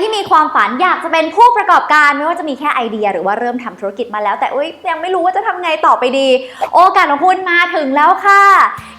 ที่มีความฝันอยากจะเป็นผู้ประกอบการไม่ว่าจะมีแค่ไอเดีย หรือว่าเริ่มทำธุรกิจมาแล้ว แต่อุ้ยยังไม่รู้ว่าจะทำไงต่อไปดี โอกาสของคุณมาถึงแล้วค่ะ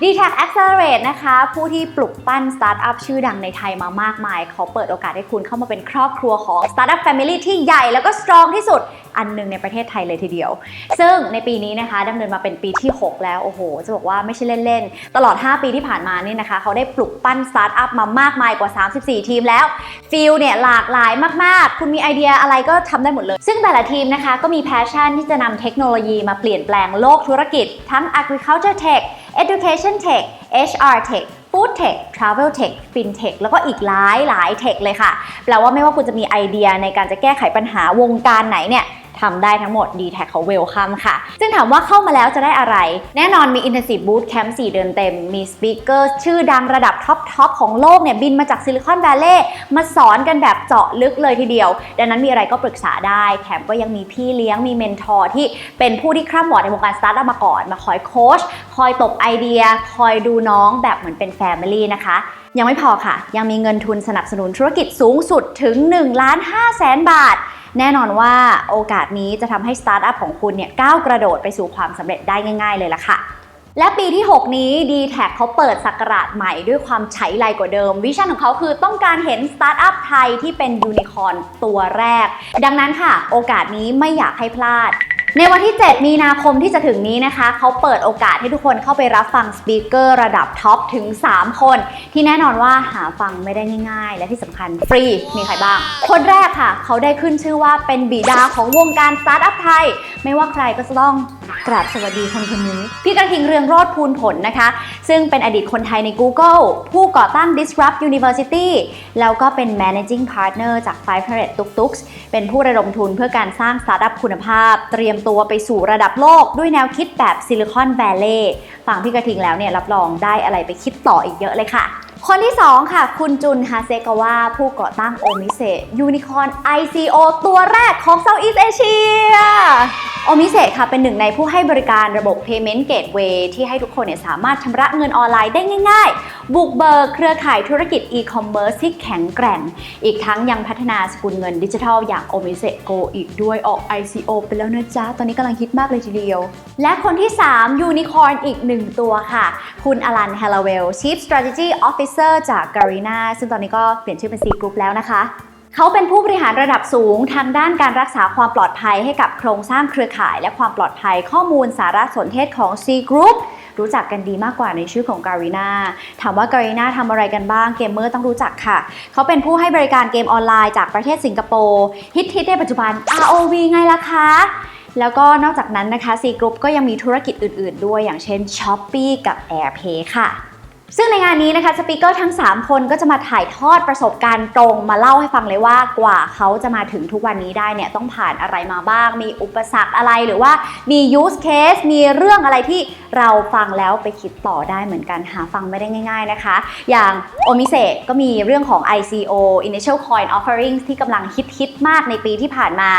d t a c Accelerate นะคะ ผู้ที่ปลุกปั้นสตาร์ทอัพชื่อดังในไทยมามากมาย เขาเปิดโอกาสให้คุณเข้ามาเป็นครอบครัวของสตาร์ทอัพแฟมิลี่ที่ใหญ่แล้วก็สตรองที่สุด อันหนึงในประเทศไทยเลยทีเดียว ซึ่งในปีนี้นะคะดำเนินมาเป็นปีที่ 6 แล้ว โอ้โห จะบอกว่าไม่ใช่เล่นๆ ตลอด 5 ปีที่ผ่านมานี่นะคะ เขาได้ปลุกปั้นสตาร์ทอัพมามากมายกว่า 34 ทีมแล้ว ฟิลเนี่ยหลากหลายมากๆ คุณมีไอเดียอะไรก็ทำได้หมดเลย ซึ่งแต่ละทีมนะคะก็มีแพชชั่นที่จะนำเทคโนโลยีมาเปลี่ยนแปลงโลกธุรกิจ ทั้ง agriculture tech education tech HR tech food tech travel tech fintech แล้วก็อีกหลายหลาย tech เลยค่ะ แปลว่าไม่ว่าคุณจะมีไอเดียในการจะแก้ไขปัญหาวงการไหนเนี่ย ทำได้ทั้งหมด d t แทเขาเวลคัมค่ะ ซึ่งถามว่าเข้ามาแล้วจะได้อะไร แน่นอนมี Intensive Boot Camp 4 เดือนเต็ม มีสปีกเกอร์ชื่อดังระดับท็อปทอปของโลกเนี่ย บินมาจากซิลิคอนแวลเลย์มาสอนกันแบบเจาะลึกเลยทีเดียว ดังนั้นมีอะไรก็ปรึกษาได้ แถมก็ยังมีพี่เลี้ยงมีเมนทอร์ที่เป็นผู้ที่คร่ำวอดในวงการสตาร์ทอัพมาก่อน มาคอยโค้ชคอยตบไอเดีย คอยดูน้องแบบเหมือนเป็นแฟมิลี่นะคะยังไม่พอค่ะ ยังมีเงินทุนสนับสนุนธุรกิจสูงสุดถึง1ล้าน5แสนบาท แน่นอนว่าโอกาสนี้จะทำให้สตาร์ทอัพของคุณเนี่ยก้าวกระโดดไปสู่ความสำเร็จได้ง่าย ๆ เลยล่ะค่ะและปีที่ 6 นี้ d t แทเขาเปิดสักราชใหม่ด้วยความใช้ไรกว่าเดิม วิชั่นของเขาคือต้องการเห็นสตาร์ทอัพไทยที่เป็นยูนิคอร์นตัวแรก ดังนั้นค่ะ โอกาสนี้ไม่อยากให้พลาด ในวันที่ 7 มีนาคมที่จะถึงนี้นะคะ เขาเปิดโอกาสให้ทุกคนเข้าไปรับฟังสปีกเกอร์ระดับท็อปถึง 3 คน ที่แน่นอนว่าหาฟังไม่ได้ง่าย ๆ และที่สำคัญฟรี มีใครบ้าง คนแรกค่ะ เขาได้ขึ้นชื่อว่าเป็นบิดาของวงการสตาร์ทอัพไทย ไม่ว่าใครก็จะต้อง กราบสวัสดีคนคนนี้ พี่กระทิงเรืองโรธพูนผลนะคะ ซึ่งเป็นอดีตคนไทยใน Google ผู้ก่อตั้ง Disrupt University แล้วก็เป็น Managing Partner จาก Five Hundred Tuk Tuks เป็นผู้ระดมทุนเพื่อการสร้างสตาร์ทอัพคุณภาพ เตรียมตัวไปสู่ระดับโลกด้วยแนวคิดแบบ Silicon Valley ฟังพี่กระทิงแล้วเนี่ยรับรองได้อะไรไปคิดต่ออีกเยอะเลยค่ะ คนที่ 2 ค่ะ คุณจุนฮาเซกาวะผู้ก่อตั้งโอมิเซยูนิคอน ICO ตัวแรกของเซาท์อีสเอเชียโอมิเซค่ะเป็นหนึ่งในผู้ให้บริการระบบ Payment Gateway ที่ให้ทุกคนเนี่ยสามารถชำระเงินออนไลน์ได้ง่าย ๆบุกเบิกเครือข่ายธุรกิจ e-commerce ที่แข็งแกร่ง อีกทั้งยังพัฒนาสกุลเงินดิจิทัลอย่าง o m i s e Go อีกด้วยออก ICO ไปแล้วนะจ๊ะ ตอนนี้กำลังฮิตมากเลยทีเดียว และคนที่ 3 ยูนิคอร์นอีกหนึ่งตัวค่ะ คุณอลัน h a l l o w e l l Chief Strategy Officer จาก Garena ซึ่งตอนนี้ก็เปลี่ยนชื่อเป็น C Group แล้วนะคะเขาเป็นผู้บริหารระดับสูงทางด้านการรักษาความปลอดภัยให้กับโครงสร้างเครือข่าย และความปลอดภัยข้อมูลสารสนเทศของ C Group รู้จักกันดีมากกว่าในชื่อของการีนาถามว่าการีนาทำอะไรกันบ้างเกมเมอร์ต้องรู้จักค่ะ เขาเป็นผู้ให้บริการเกมออนไลน์จากประเทศสิงคโปร์ฮิตๆในปัจจุบัน ROV ไงล่ะคะแล้วก็นอกจากนั้นนะคะ C Group ก็ยังมีธุรกิจอื่นๆ ด้วยอย่างเช่น Shopee กับ AirPay ค่ะ ซึ่งในงานนี้นะคะสปีกเกอร์ทั้ง 3 คนก็จะมาถ่ายทอดประสบการณ์ตรงมาเล่าให้ฟังเลยว่ากว่าเขาจะมาถึงทุกวันนี้ได้เนี่ยต้องผ่านอะไรมาบ้าง มีอุปสรรคอะไรหรือว่ามี use case มีเรื่องอะไรที่เราฟังแล้วไปคิดต่อได้เหมือนกันหาฟังไม่ได้ง่าย ๆนะคะ อย่างโอมิเซก็มีเรื่องของ ICO Initial Coin Offering ที่กำลังฮิตๆมากในปีที่ผ่านมา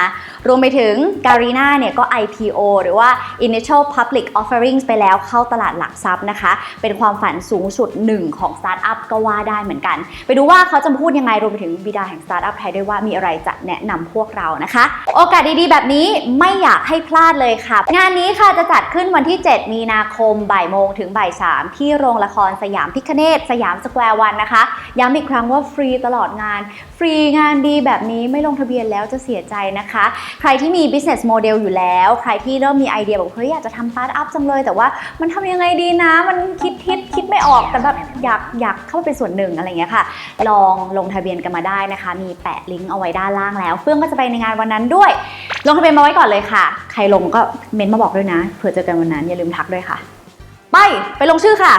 รวมไปถึง Garena เนี่ยก็ IPO หรือว่า Initial Public Offerings ไปแล้วเข้าตลาดหลักทรัพย์นะคะ เป็นความฝันสูงสุดหนึ่งของสตาร์ทอัพก็ว่าได้เหมือนกัน ไปดูว่าเขาจะพูดยังไงรวมไปถึงบิดาแห่งสตาร์ทอัพไทยด้วยว่ามีอะไรจะแนะนำพวกเรานะคะ โอกาสดีๆ แบบนี้ไม่อยากให้พลาดเลยค่ะ งานนี้ค่ะจะจัดขึ้นวันที่ 7 มีนาคมบ่ายโมงถึงบ่าย3ที่โรงละครสยามพิคเนตสยามสแควร์วันนะคะย้ำอีกครั้งว่าฟรีตลอดงาน ฟรีงานดีแบบนี้ไม่ลงทะเบียนแล้วจะเสียใจนะคะ ใครที่มี business model อยู่แล้ว ใครที่เริ่มมีไอเดียบอกเฮ้ยอยากจะทำสตาร์ทอัพจังเลย แต่ว่ามันทำยังไงดีนะ มันคิด ดไม่ออกแต่แบบอยากอยากเข้าไปเป็นส่วนหนึ่งอะไรเงี้ยค่ะ ลองลงทะเบียนกันมาได้นะคะ มีแปะลิงก์เอาไว้ด้านล่างแล้วเฟื่องก็จะไปในงานวันนั้นด้วย ลงทะเบียนมาไว้ก่อนเลยค่ะ ใครลงก็เมนต์มาบอกด้วยนะเผื่อเจอกันวันนั้นอย่าลืมทักด้วยค่ะ ไปไปลงชื่อค่ะ